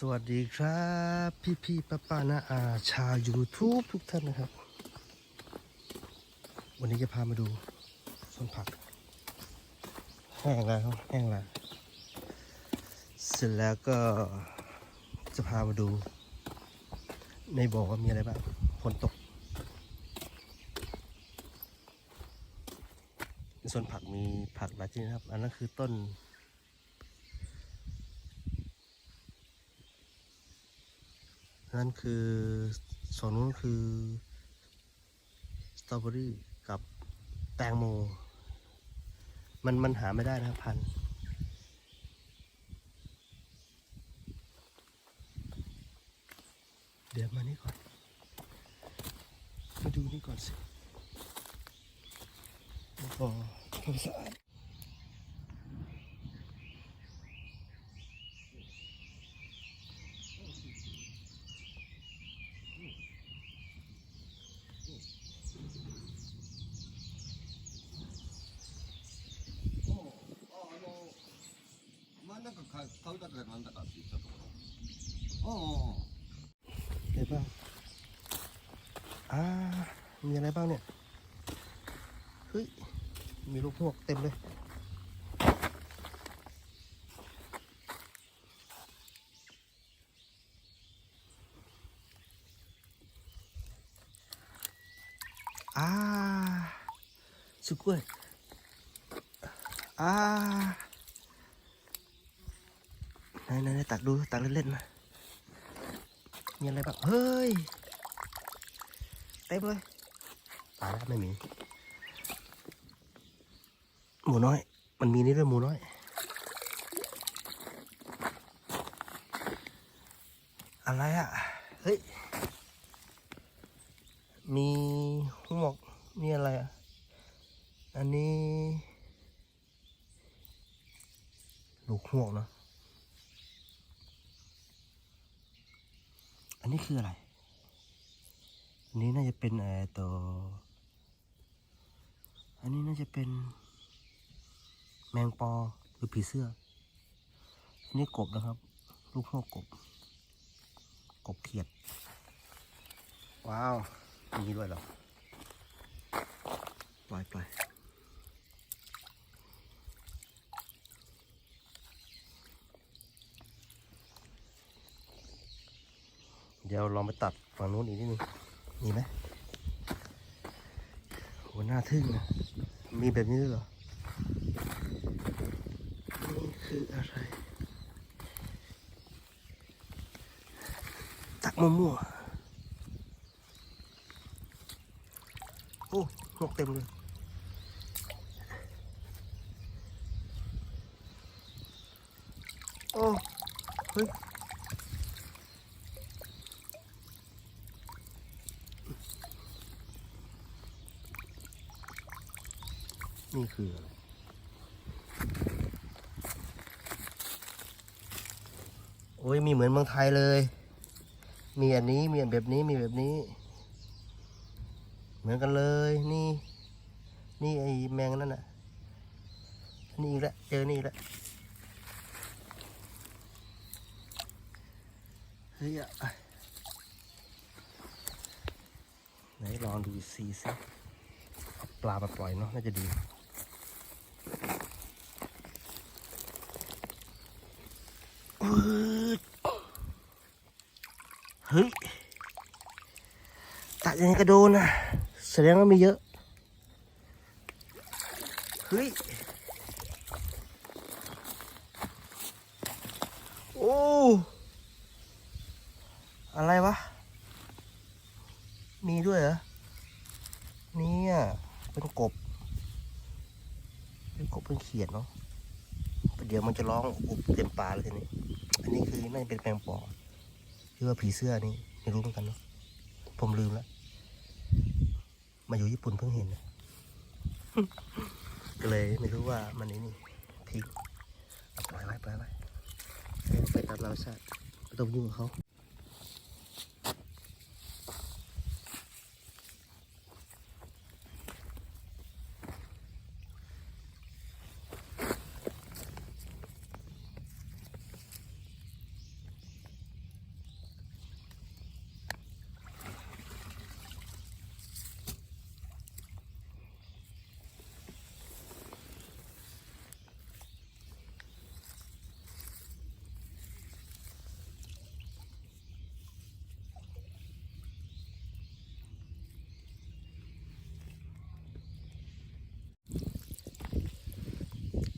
สวัสดีครับ พี่พี่ป้าป้านาอาชาว YouTube ทุกท่านนะครับ วันนี้จะพามาดูสวนผักแห้งแล้วแห้งแล้วเสร็จแล้วก็จะพามาดู ในบ่อว่ามีอะไรบ้างฝนตกในสวนผักมีผักหลายชนิดครับ อันนั้นคือต้น นั่นคือสองนู้นคือสตรอเบอรี่กับแตงโม มันมันหาไม่ได้นะพันเดี๋ยวมานี่ก่อน มาดูนี่ก่อนสิโอ้ทำสะอาด 한다 같이 저도 어. 대 박. 아, มีอะไรบ้างเนี่ย เฮ้ย มีลูกพวกเต็มเลย อ่า สุกเวยอ่า ไหนไหนไหนตักดูตักเล่นๆนะมีอะไรบ้างเฮ้ยเต็มเลยตายแล้วไม่มี หมูน้อย มันมีนี่ด้วยหมูน้อยอะไรอะ เฮ้ย มีหมวกมีอะไรอะ อันนี้ ลูกหวกเนาะ อันนี้คืออะไร อันนี้น่าจะเป็นเอ่อตัว อันนี้น่าจะเป็น แมงปอหรือผีเสื้อ อันนี้กบนะครับ ลูกพวกกบ กบเขียด ว้าว มีด้วยเหรอ ปล่อยปล่อย เดี๋ยวลองไปตัดฝั่งนู้นอีกนิดนึงมีไหมโหน่าทึ่งนะ มีแบบนี้ด้วยเหรอ นี่คืออะไร ตักมั่วๆ โอ้นกเต็มเลยโอ้ เฮ้ย นี่คืออะไรโอ้ยมีเหมือนเมืองไทยเลย มีอันนี้มีอันแบบนี้มีแบบนี้ เหมือนกันเลยนี่ นี่ไอแมงนั่นน่ะนี่อีกแล้วเจอนี่อีกแล้วเฮ้ยอะไหนลองดูซีซิเอาปลามาปล่อยเนาะน่าจะดี เฮ้ย ตัดยังไงก็โดนนะแสดงว่ามีเยอะ เฮ้ย โอ้ อะไรวะ มีด้วยเหรอ เนี่ย เป็นกบ เป็นกบเป็นเขียดเนาะเดี๋ยวมันจะร้องอุบเต็มปลาเลยทีนี้ อันนี้คือน่าจะเป็นแมงปอหรือว่าผีเสื้อนี่ไม่รู้เหมือนกันเนาะผมลืมแล้วมาอยู่ญี่ปุ่นเพิ่งเห็นนะก็เลยไม่รู้ว่ามันนี่นี่ทิ้งปล่อยไว้ปล่อยไว้ไปตามธรรมชาติไม่ต้องยุ่งกับเขา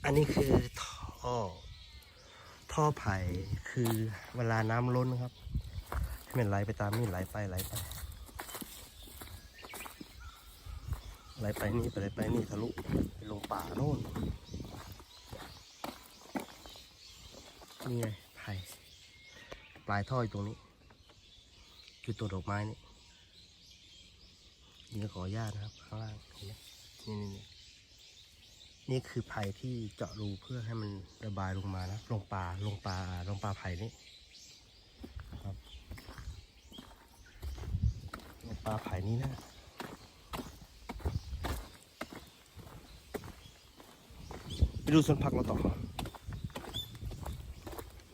อันนี้คือท่อ ท่อไผ่คือเวลาน้ำล้นครับให้มันไหลไปตามนี่ไหลไปไหลไปไหลไปนี่ไปไหลไปนี่ทะลุไปลงป่าโน่นนี่ไงไผ่ปลายท่ออยู่ตรงนี้คือตัวดอกไม้นี่นี่ขออนุญาตนะครับข้างล่างเห็นไหมนี่นี่ นี่คือไผ่ที่เจาะรูเพื่อให้มันระบายลงมานะลงป่าลงป่าลงป่าไผ่นี่ครับลงป่าไผ่นี้นะไปดูสวนผักเราต่อ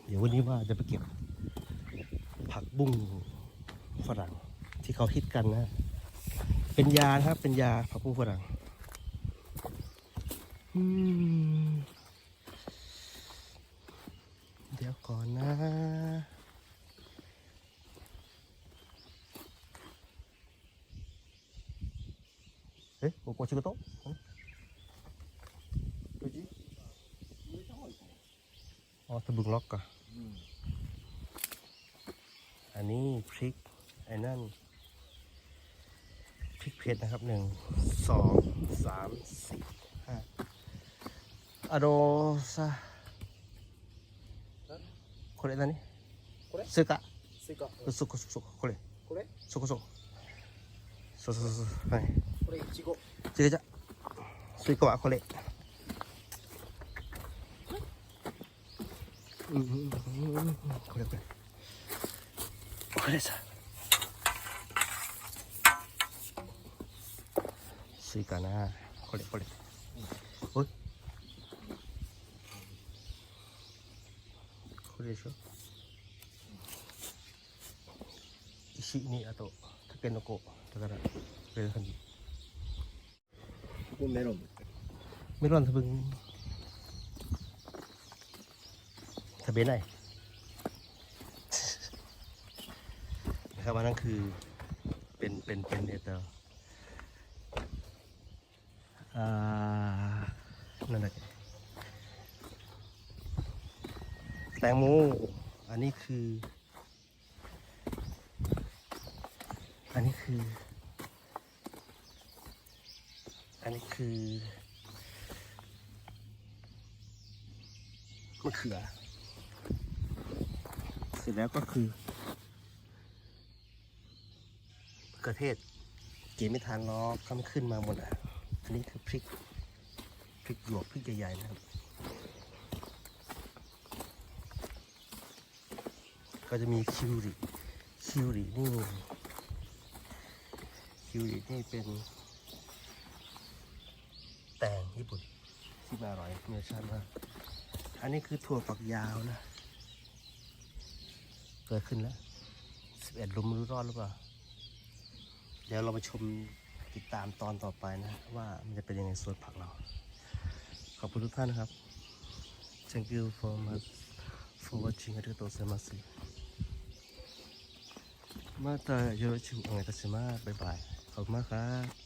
เดี๋ยววันนี้ว่าจะไปเก็บ ผักบุ้งฝรั่งที่เขาฮิตกันนะ เป็นยานะครับเป็นยาผักบุ้งฝรั่ง เดี๋ยวก่อนนะเอ๊ะโอ้โหชิคกี้พายอ๋อตะบึงล็อกกะอันนี้พริกไอ้นั่นพริกเพชรนะครับหนึ่งสองสามสี่ห้า あのー、さこれ何？これ？スイカ。スイカ。うそこそここれ。これ？そこそこそうそうそうはい。これいちご違うじゃスイカはこれ。うんうんうんこれこれこれさ。スイカな。これこれ。おい。preso. Isi ni ato takenoko takara perahan. Kung meron. Meron sa bang sabi na eh นะครับอันนั้นคือเป็นเป็นเป็นเอเตอร์อ่านั่นแหละ ตงโม อันนี้คือ อันนี้คือ อันนี้คือมะเขือ เสร็จแล้วก็คือมะเขือเทศ เก็บไม่ทันล้อกก็มันขึ้นมาหมดอะ อันนี้คือพริก พริกหยวกพริกใหญ่ๆนะครับ ก็จะมีคิวริ คิวรินี่ คิวรินี่เป็น แตงญี่ปุ่นที่มาอร่อยมีรสชาติมาก อันนี้คือถั่วฝักยาวนะ เกิดขึ้นแล้วสิบเอ็ดลุมไม่รู้รอดหรือเปล่า เดี๋ยวเรามาชมติดตามตอนต่อไปนะ ว่ามันจะเป็นยังไงสวนผักเรา ขอบคุณทุกท่านนะครับ thank you for much for watching ありがとうございます มาตายโยโรชิอังไงตัสมาบายบาย ขอบคุณมากครับ